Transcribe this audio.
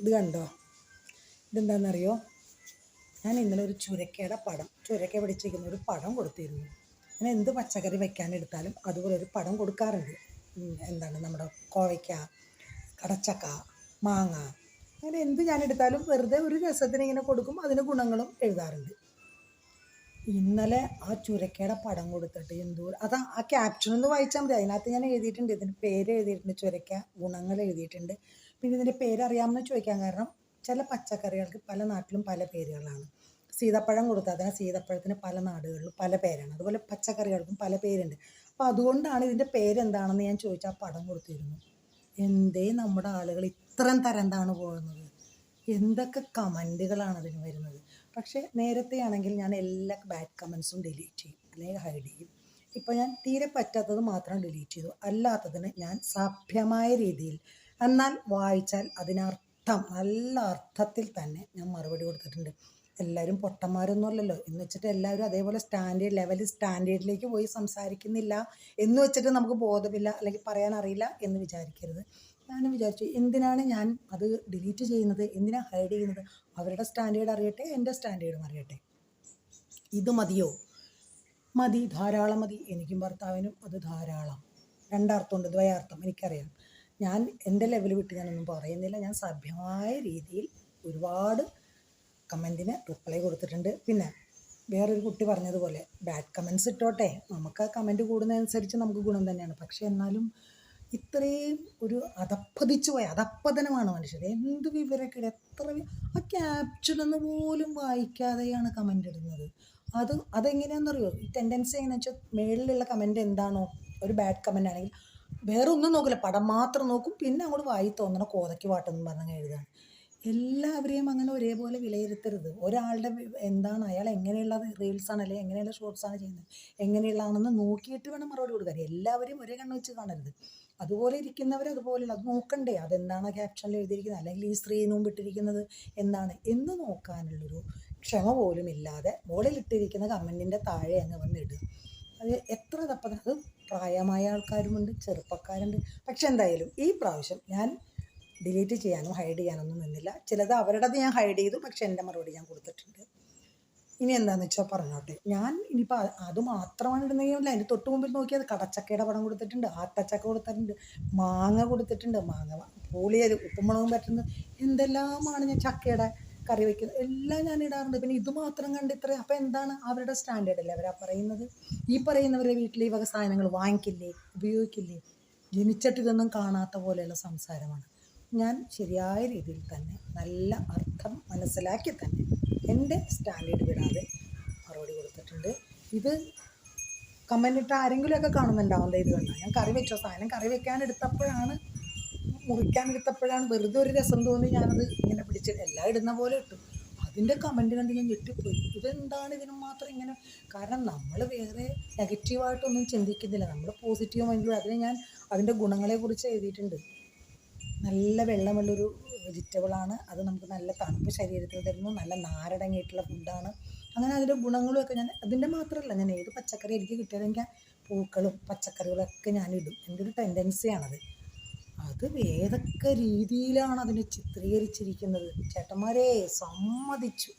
ഇത് കണ്ടോ? ഇതെന്താണെന്നറിയോ ഞാൻ ഇന്നലെ ഒരു ചുരക്കയുടെ പടം ചുരക്ക പിടിച്ചിരിക്കുന്ന ഒരു പടം കൊടുത്തിരുന്നു. ഞാൻ എന്ത് പച്ചക്കറി വെക്കാനെടുത്താലും അതുപോലെ ഒരു പടം കൊടുക്കാറുണ്ട്. എന്താണ് നമ്മുടെ കോവയ്ക്ക കടച്ചക്ക മാങ്ങ അങ്ങനെ എന്ത് ഞാൻ എടുത്താലും വെറുതെ ഒരു രസത്തിന് ഇങ്ങനെ കൊടുക്കും അതിന് ഗുണങ്ങളും എഴുതാറുണ്ട്. ഇന്നലെ ആ ചുരക്കയുടെ പടം കൊടുത്തിട്ട് എന്തോ അതാ ആ ക്യാപ്ഷൻ ഒന്ന് വായിച്ചാൽ മതി. അതിനകത്ത് ഞാൻ എഴുതിയിട്ടുണ്ട്. ഇതിന്റെ പേര് എഴുതിയിട്ടുണ്ട്. ചുരക്ക ഗുണങ്ങൾ എഴുതിയിട്ടുണ്ട്. പിന്നെ ഇതിന്റെ പേരറിയാമെന്ന് ചോദിക്കാൻ കാരണം ചില പച്ചക്കറികൾക്ക് പല നാട്ടിലും പല പേരുകളാണ്. സീതപ്പഴം കൊടുത്താൽ അതിന് സീതപ്പഴത്തിന് പല നാടുകളിലും പല പേരാണ്. അതുപോലെ പച്ചക്കറികൾക്കും പല പേരുണ്ട്. അപ്പോൾ അതുകൊണ്ടാണ് ഇതിന്റെ പേരെന്താണെന്ന് ഞാൻ ചോദിച്ചാൽ പടം കൊടുത്തിരുന്നു എന്തേ നമ്മുടെ ആളുകൾ ഇത്രയും തരം എന്താണ് പോകുന്നത്? എന്തൊക്കെ കമന്റുകളാണ് അതിന് വരുന്നത്. പക്ഷേ നേരത്തെ ആണെങ്കിൽ ഞാൻ എല്ലാ ബാഡ് കമൻസും ഡിലീറ്റ് ചെയ്യും അല്ലെങ്കിൽ ഹൈഡ് ചെയ്യും. ഇപ്പോൾ ഞാൻ തീരെ പറ്റാത്തത് മാത്രം ഡിലീറ്റ് ചെയ്തു. അല്ലാത്തതിന് ഞാൻ സഭ്യമായ രീതിയിൽ എന്നാൽ വായിച്ചാൽ അതിനർത്ഥം നല്ല അർത്ഥത്തിൽ തന്നെ ഞാൻ മറുപടി കൊടുത്തിട്ടുണ്ട്. എല്ലാവരും പൊട്ടന്മാരൊന്നും അല്ലല്ലോ. എന്ന് വെച്ചിട്ട് എല്ലാവരും അതേപോലെ സ്റ്റാൻഡേർഡ് ലെവലിൽ സ്റ്റാൻഡേർഡിലേക്ക് പോയി സംസാരിക്കുന്നില്ല. എന്ന് വെച്ചിട്ട് നമുക്ക് ബോധമില്ല അല്ലെങ്കിൽ പറയാൻ അറിയില്ല എന്ന് വിചാരിക്കരുത്. ഞാനും വിചാരിച്ചു. എന്തിനാണ് ഞാൻ അത് ഡിലീറ്റ് ചെയ്യുന്നത്? എന്തിനാണ് ഹൈഡ് ചെയ്യുന്നത്? അവരുടെ സ്റ്റാൻഡേർഡ് അറിയട്ടെ എന്റെ സ്റ്റാൻഡേർഡും അറിയട്ടെ. ഇത് മതിയോ? മതി ധാരാളം മതി. എനിക്കും ഭർത്താവിനും അത് ധാരാളം. രണ്ടർത്ഥമുണ്ട് ദ്വയാർത്ഥം എനിക്കറിയാം. ഞാൻ എന്റെ ലെവൽ വിട്ട് ഞാനൊന്നും പറയുന്നില്ല. ഞാൻ സഭ്യമായ രീതിയിൽ ഒരുപാട് കമന്റിന് റിപ്ലൈ കൊടുത്തിട്ടുണ്ട്. പിന്നെ വേറൊരു കുട്ടി പറഞ്ഞതുപോലെ ബാഡ് കമൻസ് ഇട്ടോട്ടെ. നമുക്ക് ആ കമന്റ് കൂടുന്നതനുസരിച്ച് നമുക്ക് ഗുണം തന്നെയാണ്. പക്ഷേ എന്നാലും ഇത്രയും ഒരു അതപ്പതിച്ചു പോയ അതപ്പതനമാണ് മനുഷ്യർ. എന്ത് വിവരക്കേട്? എത്ര ആ ക്യാപ്ഷൻ ഒന്ന് പോലും വായിക്കാതെയാണ് കമന്റ് ഇടുന്നത്. അത് അതെങ്ങനെയാണെന്നറിയോ? ഈ ടെൻഡൻസി എങ്ങനെയാണെന്ന് വെച്ചാൽ മേളിലുള്ള കമന്റ് എന്താണോ ഒരു ബാഡ് കമന്റ് ആണെങ്കിൽ വേറെ ഒന്നും നോക്കില്ല. പടം മാത്രം നോക്കും പിന്നെ അങ്ങോട്ട് വായി തോന്നണ കോതയ്ക്ക് പാട്ടെന്ന് പറഞ്ഞ് എഴുതാണ്. എല്ലാവരെയും അങ്ങനെ ഒരേപോലെ വിലയിരുത്തരുത്. ഒരാളുടെ എന്താണ് അയാൾ എങ്ങനെയുള്ള റീൽസാണ് അല്ലെങ്കിൽ എങ്ങനെയുള്ള ഷോർട്സാണ് ചെയ്യുന്നത് എങ്ങനെയുള്ളതാണെന്ന് നോക്കിയിട്ട് വേണം മറുപടി കൊടുക്കാൻ. എല്ലാവരും ഒരേ കണ്ണ് വെച്ച് കാണരുത്. അതുപോലെ ഇരിക്കുന്നവർ അതുപോലെയുള്ള അത് നോക്കണ്ടേ അതെന്താണ് ക്യാപ്ഷനിൽ എഴുതിയിരിക്കുന്നത്? അല്ലെങ്കിൽ ഈ സ്ത്രീ നോമ്പിട്ടിരിക്കുന്നത് എന്താണ്? എന്ന് നോക്കാനുള്ളൊരു ക്ഷമ പോലും ഇല്ലാതെ മുകളിലിട്ടിരിക്കുന്ന കമന്റിന്റെ താഴെ അങ്ങ് വന്നിടുക അത് എത്ര തപ്പത് അത് പ്രായമായ ആൾക്കാരുമുണ്ട് ചെറുപ്പക്കാരുണ്ട്. പക്ഷെ എന്തായാലും ഈ പ്രാവശ്യം ഞാൻ ഡിലീറ്റ് ചെയ്യാനോ ഹൈഡ് ചെയ്യാനൊന്നും നിന്നില്ല. ചിലത് അവരുടേത് ഞാൻ ഹൈഡ് ചെയ്തു പക്ഷെ എന്റെ മറുപടി ഞാൻ കൊടുത്തിട്ടുണ്ട്. ഇനി എന്താണെന്ന് വെച്ചാൽ പറഞ്ഞോട്ടെ. ഞാൻ ഇനിയിപ്പോൾ അത് മാത്രമാണ് ഇടുന്നെങ്കിൽ അതിന്റെ തൊട്ട് മുമ്പിൽ നോക്കിയത് കടച്ചക്കയുടെ പടം കൊടുത്തിട്ടുണ്ട് ആത്തച്ചക്ക കൊടുത്തിട്ടുണ്ട് മാങ്ങ കൊടുത്തിട്ടുണ്ട്. മാങ്ങ പൂളിയത് ഉപ്പുമുളകും പറ്റുന്നത് എന്തെല്ലാമാണ് ഞാൻ ചക്കയുടെ കറി വയ്ക്കുന്നത് എല്ലാം ഞാൻ ഇടാറുണ്ട്. പിന്നെ ഇത് മാത്രം കണ്ട് ഇത്ര അപ്പോൾ എന്താണ് അവരുടെ സ്റ്റാൻഡേർഡ് അല്ലേ അവരാ പറയുന്നത്? ഈ പറയുന്നവരുടെ വീട്ടിൽ ഈ വക സാധനങ്ങൾ വാങ്ങിക്കില്ലേ ഉപയോഗിക്കില്ലേ? ജനിച്ചിട്ട് ഇതൊന്നും കാണാത്ത പോലെയുള്ള സംസാരമാണ്. ഞാൻ ശരിയായ രീതിയിൽ തന്നെ നല്ല അർത്ഥം മനസ്സിലാക്കി തന്നെ എന്റെ സ്റ്റാൻഡേർഡ് വിടാതെ മറുപടി കൊടുത്തിട്ടുണ്ട്. ഇത് കമന്റ് ഇട്ട ആരെങ്കിലുമൊക്കെ കാണുന്നുണ്ടാവും ദേ ഇത് കണ്ടാൽ ഞാൻ കറി വെച്ചോ? സാധനം കറി വെക്കാൻ എടുത്തപ്പോഴാണ് മുറിക്കാൻ എടുത്തപ്പോഴാണ് വെറുതെ ഒരു രസം തോന്നി ഞാനത് ഇങ്ങനെ പിടിച്ച് എല്ലാം ഇടുന്ന പോലെ ഇട്ടു. അതിന്റെ കമന്റ് കണ്ട് ഞാൻ ഞെട്ടിപ്പോയി. ഇതെന്താണ്? ഇതിന് മാത്രം ഇങ്ങനെ കാരണം നമ്മൾ വേറെ നെഗറ്റീവായിട്ടൊന്നും ചിന്തിക്കുന്നില്ല. നമ്മൾ പോസിറ്റീവ് മൈൻഡിലൂടെ അതിനെ ഞാൻ അതിന്റെ ഗുണങ്ങളെക്കുറിച്ച് എഴുതിയിട്ടുണ്ട്. നല്ല വെള്ളമുള്ളൊരു വെജിറ്റബിളാണ് അത് നമുക്ക് നല്ല തണുപ്പ് ശരീരത്തിൽ തരുന്നു. നല്ല നാരടങ്ങിയിട്ടുള്ള ഫുഡാണ് അങ്ങനെ അതിന്റെ ഗുണങ്ങളും ഒക്കെ ഞാൻ അതിന്റെ മാത്രമല്ല ഞാൻ ഏത് പച്ചക്കറി എനിക്ക് കിട്ടിയതെങ്കിൽ പൂക്കളും പച്ചക്കറികളൊക്കെ ഞാനിടും എന്റെ ഒരു ടെൻഡൻസിയാണത് അത് ഏതൊക്കെ രീതിയിലാണ് അതിനെ ചിത്രീകരിച്ചിരിക്കുന്നത്? ചേട്ടന്മാരെ സമ്മതിച്ചു.